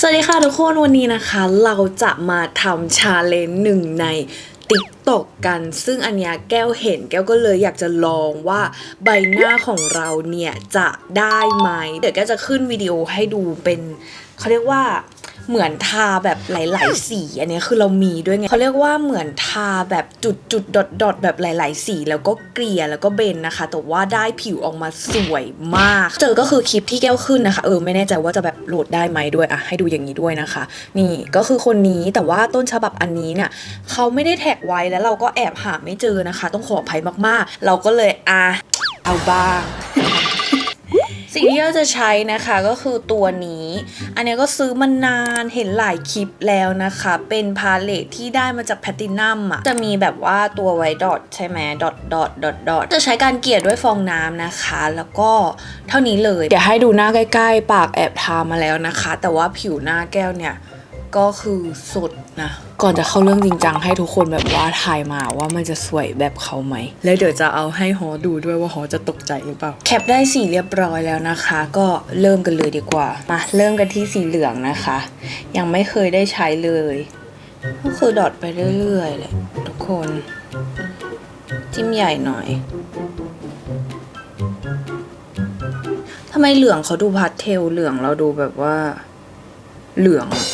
สวัสดีค่ะทุกคนวันนี้นะคะ เราจะมาทำชาเลนจ์หนึ่งในติ๊กตอกกัน ซึ่งอันเนี้ยแก้วเห็นแก้วก็เลยอยากจะลองว่าใบหน้าของเราเนี่ยจะได้ไหมเดี๋ยวแก้วจะขึ้นวิดีโอให้ดูเป็น เขาเรียกว่าเหมือนทาแบบหลาย ๆ สีอันนี้คือเรามีด้วยไงเขาเรียกว่าเหมือนทาแบบจุดจุดดอทดอทแบบหลาย ๆ สี แล้วก็เกลี่ยแล้วก็เบนนะคะ แต่ว่าได้ผิวออกมาสวยมาก เจอก็คือคลิปที่แก้วขึ้นนะคะ เออไม่แน่ใจว่าจะแบบโหลดได้ไหมด้วยอะให้ดูอย่างนี้ด้วยนะคะ นี่ก็คือคนนี้แต่ว่าต้นฉบับอันนี้เนี่ยเขาไม่ได้แท็กไว้แล้วเราก็แอบหาไม่เจอนะคะ ต้องขออภัยมาก ๆ เราก็เลยอะเอาบ้าง สิ่งที่เราจะใช้นะคะก็คือตัวนี้ อันนี้ก็ซื้อมานานเห็นหลายคลิปแล้วนะคะ เป็นพาเลทที่ได้มาจากแพตตินัมอะจะมีแบบว่าตัวไว้ดอทใช่ไหมดอทดอทดอทดอทจะใช้การเกลี่ยด้วยฟองน้ำนะคะ แล้วก็เท่านี้เลย เดี๋ยวให้ดูหน้าใกล้ ๆ ปากแอบทามาแล้วนะคะ แต่ว่าผิวหน้าแก้วเนี่ย ก็คือสุดนะ ก่อนจะเข้าเรื่องจริงจังให้ทุกคนแบบว่าทายมาว่ามันจะสวยแบบเขาไหม แล้วเดี๋ยวจะเอาให้ฮอดูด้วยว่าฮอจะตกใจหรือเปล่า แคปได้สีเรียบร้อยแล้วนะคะ ก็เริ่มกันเลยดีกว่า มาเริ่มกันที่สีเหลืองนะคะ ยังไม่เคยได้ใช้เลย ก็คือดอทไปเรื่อยๆแหละทุกคน จิ้มใหญ่หน่อยทำไมเหลืองเขาดูพาสเทลเหลืองเราดูแบบว่า เหลืองอะ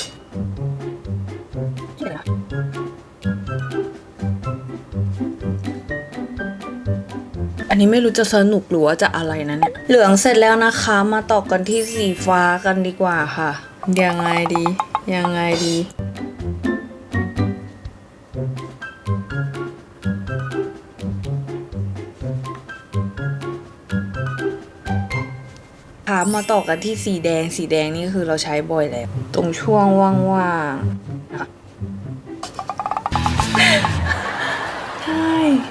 อันนี้ไม่รู้จะสนุกหรือว่าจะอะไรนะเนี่ย เหลืองเสร็จแล้วนะคะ มาต่อกันที่สีฟ้ากันดีกว่าค่ะ ยังไงดี ยังไงดีค่ะมาต่อกันที่สีแดง สีแดงนี่คือเราใช้บ่อยแล้ว ตรงช่วงว่างๆ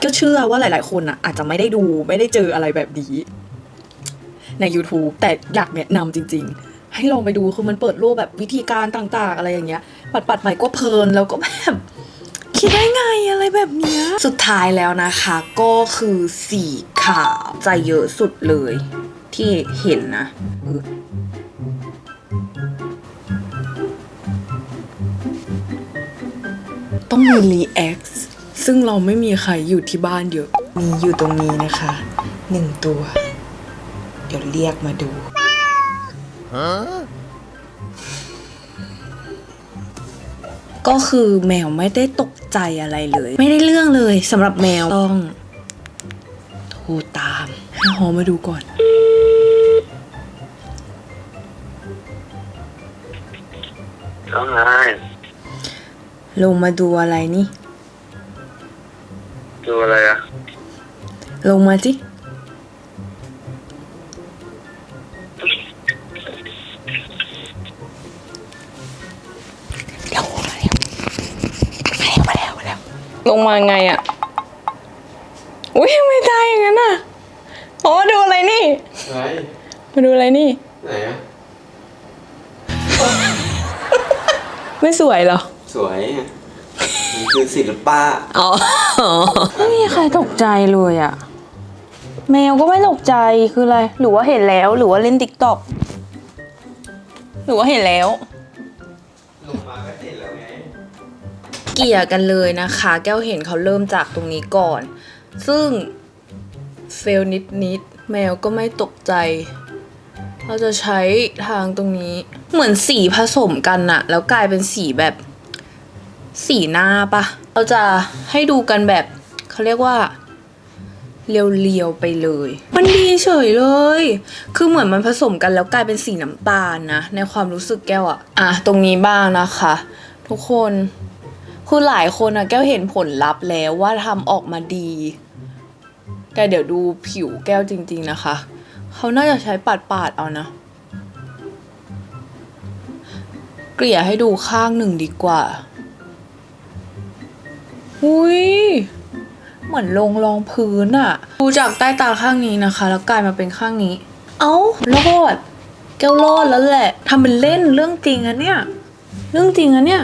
ก็เชื่อว่าหลาย ๆ คนอะอาจจะไม่ได้ดูไม่ได้เจออะไรแบบนี้ ใน YouTube แต่อยากแนะนำจริง ๆ ให้ลองไปดูคือมันเปิดโลกแบบวิธีการต่าง ๆ อะไรอย่างเงี้ย ปัดปัดๆใหม่ก็เพลินแล้วก็แบบคิดได้ไงอะไรแบบเนี้ย สุดท้ายแล้วนะคะ ก็คือสีขาวใจเยอะสุดเลย ที่เห็นนะต้องมีรีแอค ซึ่งเราไม่มีใครอยู่ที่บ้านเยอะ มีอยู่ตรงนี้นะคะหนึ่งตัว เดี๋ยวเรียกมาดู ก็คือแมวไม่ได้ตกใจอะไรเลย ไม่ได้เรื่องเลยสำหรับแมวต้องโทรตามให้ฮอมาดูก่อนแล้วไงลงมาดูอะไรนี่ ดูอะไรอะลงมาสิลงมาแล้วมาแล้วมาแล้วมาแล้วลงมาไงอะอุ้ยไม่ได้อย่างนั้นอะโอ้ดูอะไรนี่ ไหนมาดูอะไรนี่ ไหนอะไม่สวยเหรอ สวยอะมัน คือศิลปะอ๋อไม่มีใครตกใจเลยอะแมวก็ไม่ตกใจคืออะไร หรือว่าเห็นแล้วหรือว่าเล่นติ๊กต็อกหรือว่าเห็นแล้ว ลงมาก็เห็นแล้วไงเกี่ยกันเลยนะคะ แก้วเห็นเขาเริ่มจากตรงนี้ก่อน ซึ่งเฟลนิดนิดๆแมวก็ไม่ตกใจ เราจะใช้ทางตรงนี้เหมือนสีผสมกันอะแล้วกลายเป็นสีแบบ สีหน้าปะเราจะให้ดูกันแบบเขาเรียกว่าเรียวๆไปเลย มันดีเฉยเลย คือเหมือนมันผสมกันแล้วกลายเป็นสีน้ำตาลนะ ในความรู้สึกแก้วอะอะ ตรงนี้บ้างนะคะ ทุกคน คือหลายคนอะแก้วเห็นผลลัพธ์แล้วว่าทำออกมาดี แต่เดี๋ยวดูผิวแก้วจริง ๆนะคะ เขาน่าจะใช้ปาดปาดๆเอานะ เกลี่ยให้ดูข้างหนึ่งดีกว่า อุ้ยเหมือนลงรองพื้นอะดูจากใต้ตาข้างนี้นะคะ แล้วกลายมาเป็นข้างนี้ เอ้ารอดแก้วรอดแล้วแหละทำเป็นเล่นเรื่องจริงอะเนี่ย เรื่องจริงอะเนี่ย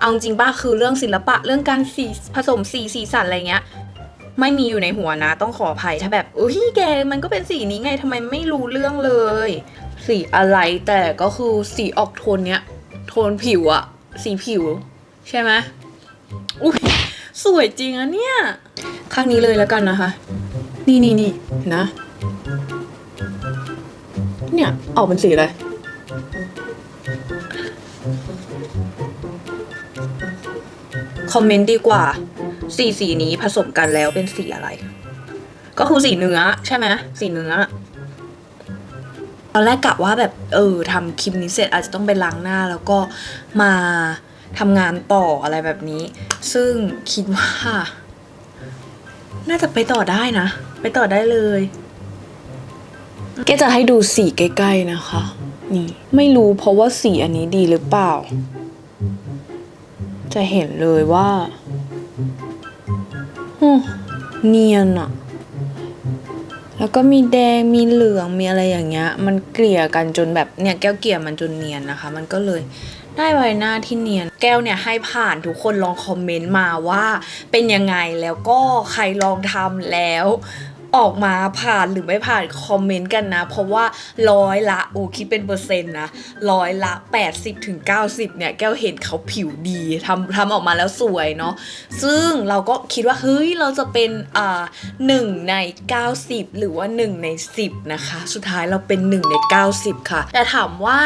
เอาจริงป้าคือเรื่องศิลปะเรื่องการสีผสมสีสีสันอะไรเงี้ย ไม่มีอยู่ในหัวนะ ต้องขออภัยถ้าแบบอุ้ยแกมันก็เป็นสีนี้ไงทำไมไม่รู้เรื่องเลย สีอะไรแต่ก็คือสีออกโทนเนี้ยโทนผิวอะสีผิว ใช่ไหมอุ้ยสวยจริงอะเนี่ย ข้างนี้เลยแล้วกันนะคะ นี่นี่นี่นะ เนี่ยออกเป็นสีอะไรคอมเมนต์ดีกว่าสีสีนี้ผสมกันแล้วเป็นสีอะไร ก็คือสีเนื้อใช่ไหมสีเนื้อ ตอนแรกกะว่าแบบเออทำคลิปนี้เสร็จอาจจะต้องไปล้างหน้าแล้วก็มาทำงานต่ออะไรแบบนี้ ซึ่งคิดว่า น่าจะไปต่อได้นะ ไปต่อได้เลยแกจะให้ดูสีใกล้ๆนะคะ นี่ไม่รู้เพราะว่าสีอันนี้ดีหรือเปล่า จะเห็นเลยว่าอืมเนียนอะ แล้วก็มีแดงมีเหลืองมีอะไรอย่างเงี้ย มันเกลี่ยกันจนแบบเนี่ยแก้วเกลี่ยมันจนเนียนนะคะ มันก็เลยได้ใบหน้าที่เนียน แก้วเนี่ยให้ผ่านทุกคนลองคอมเมนต์มาว่าเป็นยังไงแล้วก็ใครลองทำแล้ว ออกมาผ่านหรือไม่ผ่านคอมเมนต์กันนะ เพราะว่าร้อยละโอ้คิดเป็นเปอร์เซ็นต์นะร้อยละ 80ถึง90เนี่ยแก้วเห็นเขาผิวดีทำทำออกมาแล้วสวยเนาะซึ่งเราก็คิดว่าเฮ้ยเราจะเป็นอ่าหนึ่งใน 90 หรือว่า 1 ใน 10 นะคะ สุดท้ายเราเป็น 1 ใน 90 ค่ะ แต่ถามว่า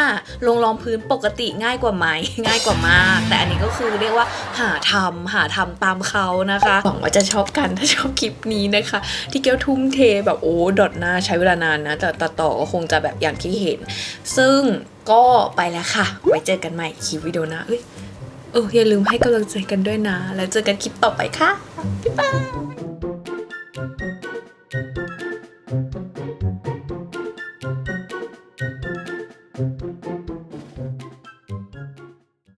ลงรองพื้นปกติง่ายกว่าไหมง่ายกว่ามาก แต่อันนี้ก็คือเรียกว่าหาทำหาทำตามเขานะคะหวังว่าจะชอบกันถ้าชอบคลิปนี้นะคะ ที่แก้วทุ่มเทแบบโอ้ดอทหน้าใช้เวลานานนะ แต่ตัดต่อก็คงจะแบบอย่างที่เห็น ซึ่งก็ไปแล้วค่ะ ไว้เจอกันใหม่คลิปวิดีโอหนะเอ้ยเอออย่าลืมให้กำลังใจกันด้วยนะ แล้วเจอกันคลิปต่อไปค่ะ บ๊ายบาย